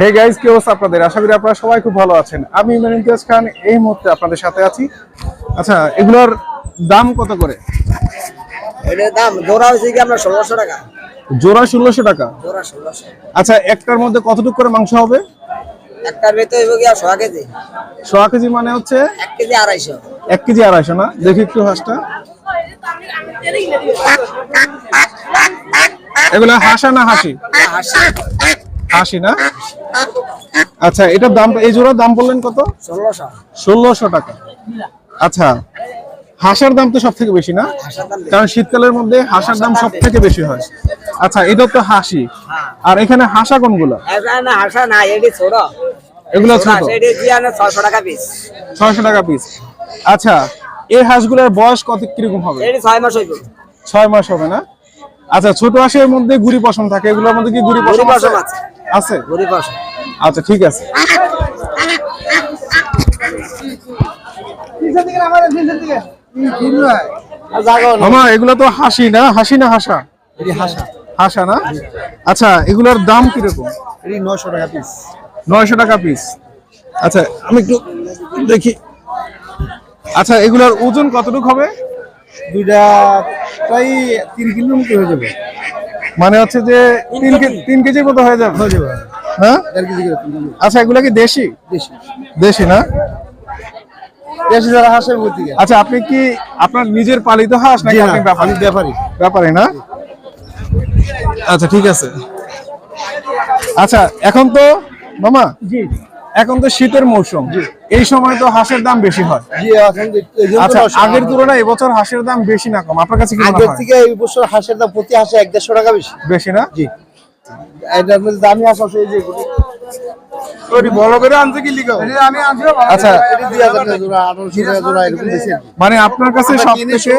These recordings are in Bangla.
হে গাইজ কি অবস্থা আপনাদের? আশা করি আপনারা সবাই খুব ভালো আছেন। আমি ইমরান ইমতিয়াজ খান এই মুহূর্তে আপনাদের সাথে আছি। আচ্ছা এগুলোর দাম কত করে? এটার দাম জোড়া হয়েছে কি আপনার ষোলোশো টাকা? জোড়া ষোলোশো টাকা। জোড়া ষোলোশো। আচ্ছা একটার মধ্যে কতটুকু করে মাংস হবে? একটার ভেতরে হইব কেজি। সোয়া কেজি মানে হচ্ছে? এক কেজি আড়াইশো। এক কেজি আড়াইশো না? দেখি একটু হাঁসটা। এগুলো হাসা না হাসি? হাসি। হাসি না? আচ্ছা এটার দাম এই জোড়ার দাম বললেন কত? ষোলোশো। টাকা। আচ্ছা হাঁসার দাম তো সব থেকে বেশি না। কারণ শীতকালের মধ্যে হাঁসার দাম সব থেকে বেশি। হয়। আচ্ছা এটা তো হাসি। আর এখানে হাসা কোনগুলো? এটা না এটি ছোট। এগুলো ছোট ছয়শো টাকা পিস ছয়শো টাকা পিস আচ্ছা এই হাঁসগুলোর বয়স কত কীরকম হবে? ছয় মাস হইব। ছয় মাস হবে না? আচ্ছা ছোট হাঁসের মধ্যে গুড়ি পশম থাকে এগুলোর মধ্যে কি গুড়ি পশম আছে। আছে। আচ্ছা ঠিক আছে। মামা এগুলো তো হাসি না? হাসি না হাসা? হাসা। না? আচ্ছা এগুলোর দাম কীরকম? নশো টাকা পিস নয়শো টাকা পিস আচ্ছা আমি একটু দেখি। আচ্ছা এগুলোর ওজন কতটুকু হবে? দুইটা প্রায় তিন কিলোর মতো হয়ে যাবে। মানে হচ্ছে যে তিন কেজি তিন কেজির মতো হয়ে যাবে। হ্যাঁ আচ্ছা এগুলো কি দেশি? দেশি। না? দেশি যারা হাঁসের মধ্যে আচ্ছা আপনি কি আপনার নিজের পালিত হাঁস নাকি জি আপনি ব্যাপারী? আমি ব্যাপারী। ব্যাপারী না? আচ্ছা ঠিক আছে। আচ্ছা এখন তো মামা জি। এখন তো শীতের মৌসুম। এই সময় তো হাঁসের দাম বেশি হয়। আচ্ছা আগের। তুলনায় এবছর হাঁসের দাম বেশি না কম? আপনার কাছে কি মনে আগের থেকে এই বছর হাঁসের দাম প্রতি হাঁসে এক দেড়শো টাকা বেশি। বেশি না? জি। এটার মধ্যে দামি হাঁস আছে এই যে মানে আপনার কাছে সব থেকে।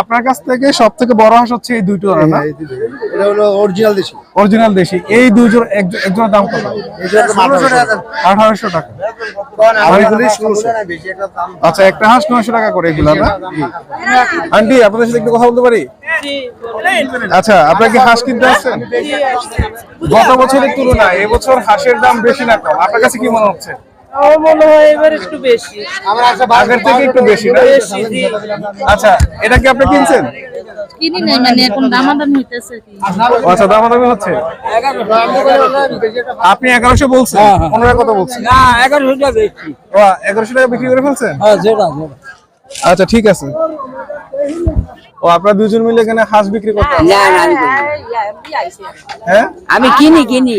আপনার কাছ থেকে সব থেকে বড় হাঁস হচ্ছে এই দুইটো না। এটা হলো অরিজিনাল দেশি। অরিজিনাল দেশি। এই দুইজন একজনের দাম কত? আঠারোশো টাকা। আচ্ছা একটা হাঁস নয়শো টাকা করে এগুলো না? আন্টি আপনাদের সাথে একটু কথা বলতে পারি? আচ্ছা আপনার কি হাঁস কিনতে আসছেন? গত বছরের তুলনায় এবছর হাঁসের দাম বেশি না কম। আপনার কাছে কি মনে হচ্ছে? আমার মনে হয় এবার একটু বেশি। আগের থেকে একটু বেশি না? আচ্ছা এটা কি আপনি কিনছেন? কিনি নাই মানে এখন দামাদামি হইতেছে কি। আচ্ছা দামাদামি হচ্ছে? আপনি এগারোশো বলছেন? পনেরো কত বলছেন? না এগারোশো টাকা বেশি। ও এগারোশো টাকা বিক্রি করে ফেলছেন? হ্যাঁ আচ্ছা ঠিক আছে। ও আপনারা দুজন মিলে এখানে হাঁস বিক্রি করতে না না আমি কিনি। হ্যাঁ আমি কিনি কিনি।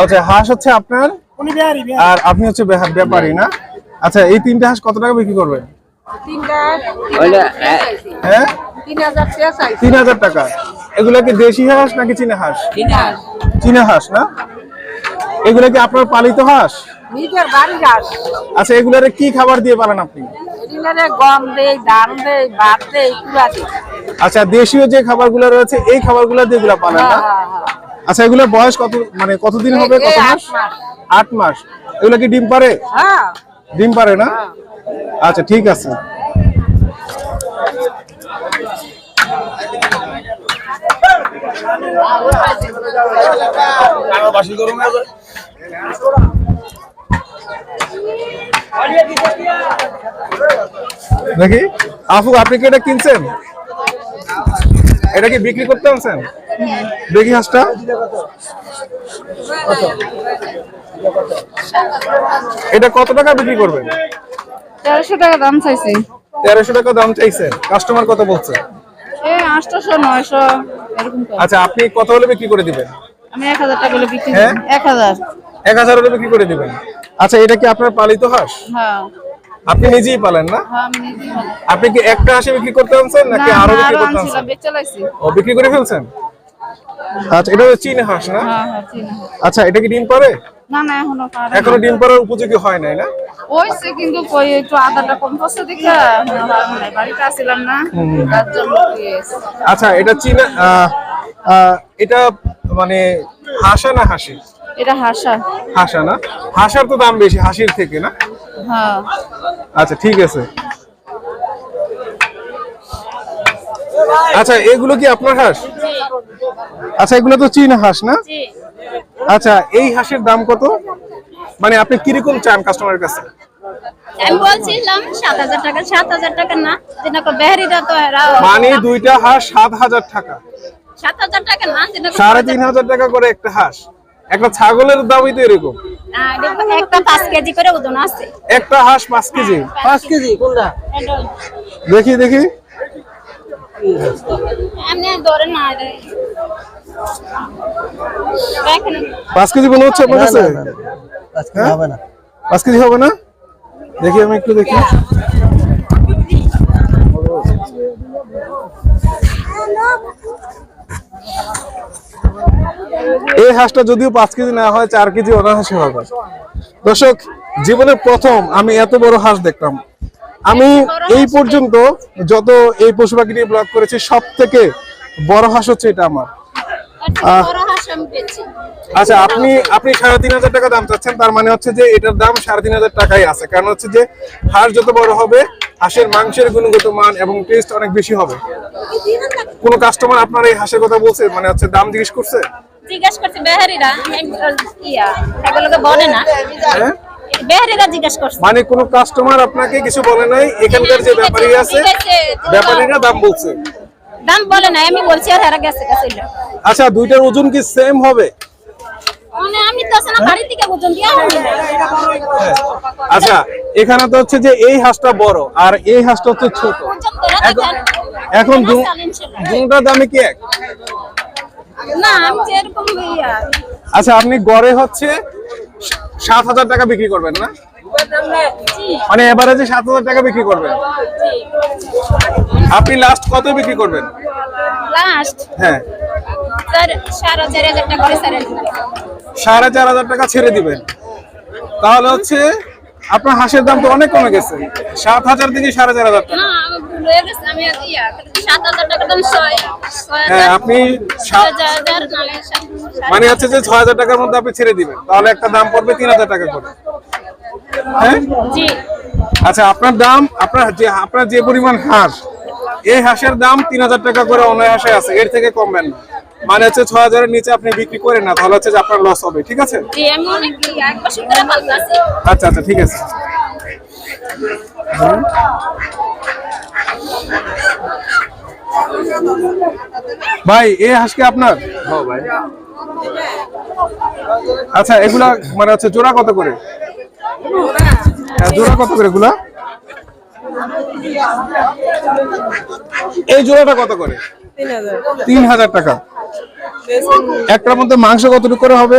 আচ্ছা হাঁস হচ্ছে আপনার? আর আপনি হচ্ছে ব্যাপারী না? আচ্ছা এই তিনটা হাঁস কত টাকা বিক্রি করবেন? ওইটা হ্যাঁ? তিন হাজার টাকা এগুলা কি দেশি হাঁস নাকি চীনা হাঁস? চীনা হাঁস। না? এগুলা কি আপনার পালিত হাঁস? নিজের বাড়ি গাছ আচ্ছা এগুলারে কি খাবার দিয়ে পালেন আপনি? এগুলারে গম দেই ধান দেই ভাত দেই কুড়া দেই। আচ্ছা দেশীয় যে খাবারগুলো রয়েছে এই খাবারগুলো দিয়ে এগুলা পালেন না? আচ্ছা এগুলোর বয়স কত মানে কতদিন হবে কত মাস? আট মাস। এগুলো কি ডিম পারে হ্যাঁ। ডিম পারে না? আচ্ছা ঠিক আছে। দেখি আফু আপনি কি এটা কিনছেন? এটা কি বিক্রি করতে আনছেন? দেখি হাঁসটা। এটা কত টাকা বিক্রি করবেন? তেরোশো টাকা দাম চাইছি। তেরোশো টাকা দাম চাইছেন। কাস্টমার কত বলছে? এই নয়শো এরকম আচ্ছা আপনি কত হলে বিক্রি করে দিবেন? আমি এক হাজার টাকা হলে বিক্রি হ্যাঁ? এক হাজার। এক হাজার হলে বিক্রি করে দিবেন। আচ্ছা এটা কি আপনার পালিত হাঁস? হ্যাঁ। আপনি নিজেই পালেন না? হ্যাঁ। আপনি কি একটা হাঁসে বিক্রি করতে আনছেন নাকি আরও বিক্রি করতে আনছেন? ও বিক্রি করে ফেলছেন? আচ্ছা এটা চীন হাঁস না। আচ্ছা এটা কি ডিম পারে না না এখনও পারে এখনও ডিম পাড়ার উপযোগী হয় নাই না? হইছে কিন্তু কই একটু আদাটা কম পড়ছে দেখে এখনও পারব না। বাড়িতে আসছিলাম না তার জন্য আচ্ছা এটা চীনা এটা মানে হাসা না হাসি? এটা হাসা। হাসা না? হাসার তো দাম বেশি হাসির থেকে না? হ্যাঁ। আচ্ছা ঠিক আছে। আচ্ছা এগুলো কি আপনার হাঁস? আচ্ছা এগুলো তো চীনা হাঁস না? জি। আচ্ছা এই হাঁসের দাম কত? মানে আপনি কীরকম চান কাস্টমারের কাছে? আমি বলছিলাম সাত হাজার টাকা সাত হাজার টাকা না যেন বেহারিরা তো এরা মানে দুইটা হাঁস সাত হাজার টাকা। সাত হাজার টাকা না সাড়ে তিন হাজার টাকা করে একটা হাঁস। একটা ছাগলের দামই তো এরকম। একটা পাঁচ কেজি করে ওজন আছে। একটা হাঁস পাঁচ কেজি। পাঁচ কেজি কোনটা? দেখি দেখি। এমনি ধরে না পাঁচ কেজি মনে হচ্ছে আপনার কাছে? কেজি হবে না। পাঁচ কেজি হবে না? দেখি আমি একটু দেখি। এই হাঁসটা যদিও পাঁচ কেজি না হয় চার কেজি অনাহাসি হবে। দর্শক জীবনের প্রথম আমি এত বড় হাঁস দেখলাম। আমি এই পর্যন্ত যত এই পশু পাখি নিয়ে ব্লগ করেছি সব থেকে বড় হাঁস হচ্ছে এটা আমার। আচ্ছা আপনি আপনি সাড়ে তিন হাজার টাকা দাম চাচ্ছেন তার মানে হচ্ছে যে এটার দাম সাড়ে তিন হাজার টাকাই আছে। কারণ হচ্ছে যে হাঁস যত বড় হবে হাঁসের মাংসের গুণগত মান এবং টেস্ট অনেক বেশি হবে। কোনো কাস্টমার আপনার এই হাঁসের কথা বলছে? মানে হচ্ছে দাম জিজ্ঞেস করছে? জিজ্ঞাসা করছে বেহারিরা ইয়া এগুলোকে বলে না। হ্যাঁ? বেহারিরা জিজ্ঞাসা করছে। মানে কোনো কাস্টমার আপনাকে কিছু বলে নাই? এখানকার যে ব্যাপারী আছে ঠিক আছে, ব্যাপারীরা দাম বলছে। দাম বলে না আমি বলছি আর গেছে গেছে। আচ্ছা দুইটার ওজন কি সেম হবে? মানে আমি তো আসলে বাড়ি থেকে ওজন দিয়া হয়নি আচ্ছা এখানে তো হচ্ছে যে এই হাঁসটা বড় আর এই হাঁসটা হচ্ছে ছোট। এখন-। দুটার দামে কি এক? না আমি যেরকম আচ্ছা আপনি গড়ে হচ্ছে সাত হাজার টাকা বিক্রি করবেন না? মানে এভারেজে সাত হাজার টাকা বিক্রি করবেন। আপনি লাস্ট কত বিক্রি করবেন? লাস্ট হ্যাঁ। সাড়ে চার হাজার টাকা ছেড়ে দিবেন। তাহলে হচ্ছে আপনার হাঁসের দাম তো অনেক কমে গেছে। সাত হাজার থেকে সাড়ে চার হাজার টাকা। হয়ে আপনি মানে হচ্ছে যে ছয় হাজার টাকার মধ্যে আপনি ছেড়ে দিবেন। তাহলে একটা দাম পড়বে তিন হাজার টাকা করে। হ্যাঁ? জি। আচ্ছা আপনার দাম আপনার যে আপনার যে পরিমাণ হাঁস এই হাঁসের দাম তিন হাজার টাকা করে অনায়াসে আছে এর থেকে কমবেন না। মানে হচ্ছে ছয় হাজারের নিচে আপনি বিক্রি করেন না তাহলে হচ্ছে যে আপনার লস হবে ঠিক আছে? আচ্ছা আচ্ছা ঠিক আছে। ভাই এই হাঁসকে আপনার? আচ্ছা এগুলা মানে হচ্ছে জোড়া কত করে? হ্যাঁ, জোড়া কত করে এগুলা এই জোড়াটা কত করে? তিন হাজার টাকা। একটার মধ্যে মাংস কতটুকু করে হবে?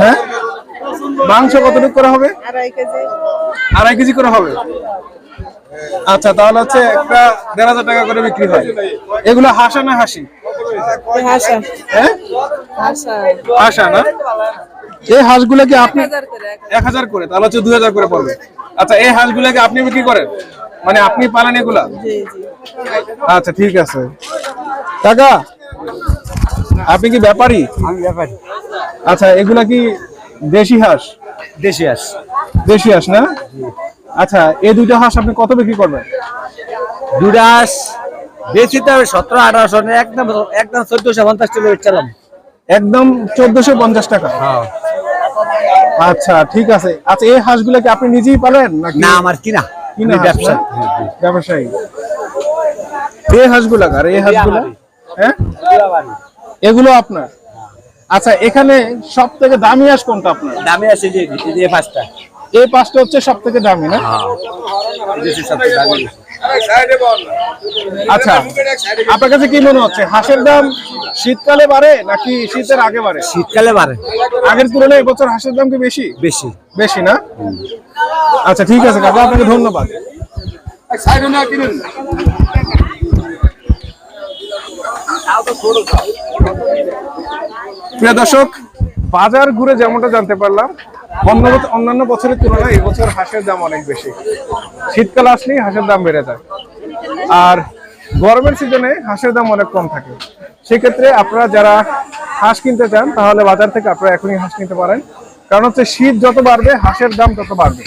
হ্যাঁ? মাংস কতটুকু করে হবে? আড়াই কেজি। করে হবে? আচ্ছা তাহলে হচ্ছে একটা দেড় হাজার টাকা করে বিক্রি হয়। এগুলো হাসা না হাসি? হ্যাঁ? হাসা না? এই হাঁসগুলো কি আপনি এক হাজার করে তাহলে হচ্ছে দুই হাজার করে পড়বে। আচ্ছা এই হাঁসগুলোকে আপনি বিক্রি করেন? মানে আপনি পালেন এগুলা? আচ্ছা ঠিক আছে। কাকা আপনি কি ব্যাপারী? আমি ব্যাপারী। আচ্ছা এগুলা কি দেশি হাঁস? দেশি হাঁস। দেশি হাঁস না? আচ্ছা এই দুইটা হাঁস আপনি কত বিক্রি করবেন? দুটা হাঁস বেশি তো সতেরো আঠারোশো একদম একদম চোদ্দশো পঞ্চাশ টাকা চালাম একদম চোদ্দশো পঞ্চাশ টাকা? আচ্ছা ঠিক আছে। আচ্ছা এই হাঁসগুলো কি আপনি নিজেই পালেন নাকি? না আমার কিনা। কিনা ব্যবসা ব্যবসা ব্যবসায়ী। এই হাঁসগুলা আর এই হাঁসগুলা? হ্যাঁ? এগুলো আপনার? আচ্ছা এখানে সব থেকে দামি হাঁস কোনটা আপনার? দামে আছে যে যে পাঁচটা। এই পাঁচটা হচ্ছে সব থেকে দামি না? দামি আচ্ছা আপনার কাছে কি মনে হচ্ছে হাঁসের দাম শীতকালে বাড়ে নাকি শীতের আগে বাড়ে? শীতকালে বাড়ে। আগের তুলনায় এবছর হাঁসের দাম কি বেশি? বেশি। বেশি না? আচ্ছা ঠিক আছে কাকা আপনাকে ধন্যবাদ। প্রিয় দর্শক বাজার ঘুরে যেমনটা জানতে পারলাম অন্য অন্যান্য বছরের তুলনায় এবছর হাঁসের দাম অনেক বেশি। শীতকাল আসলেই হাঁসের দাম বেড়ে যায়। আর গরমের সিজনে হাঁসের দাম অনেক কম থাকে। সেক্ষেত্রে আপনারা যারা হাঁস কিনতে চান, তাহলে বাজার থেকে আপনারা এখনই হাঁস কিনতে পারেন। কারণ হচ্ছে শীত যত বাড়বে, হাঁসের দাম তত বাড়বে।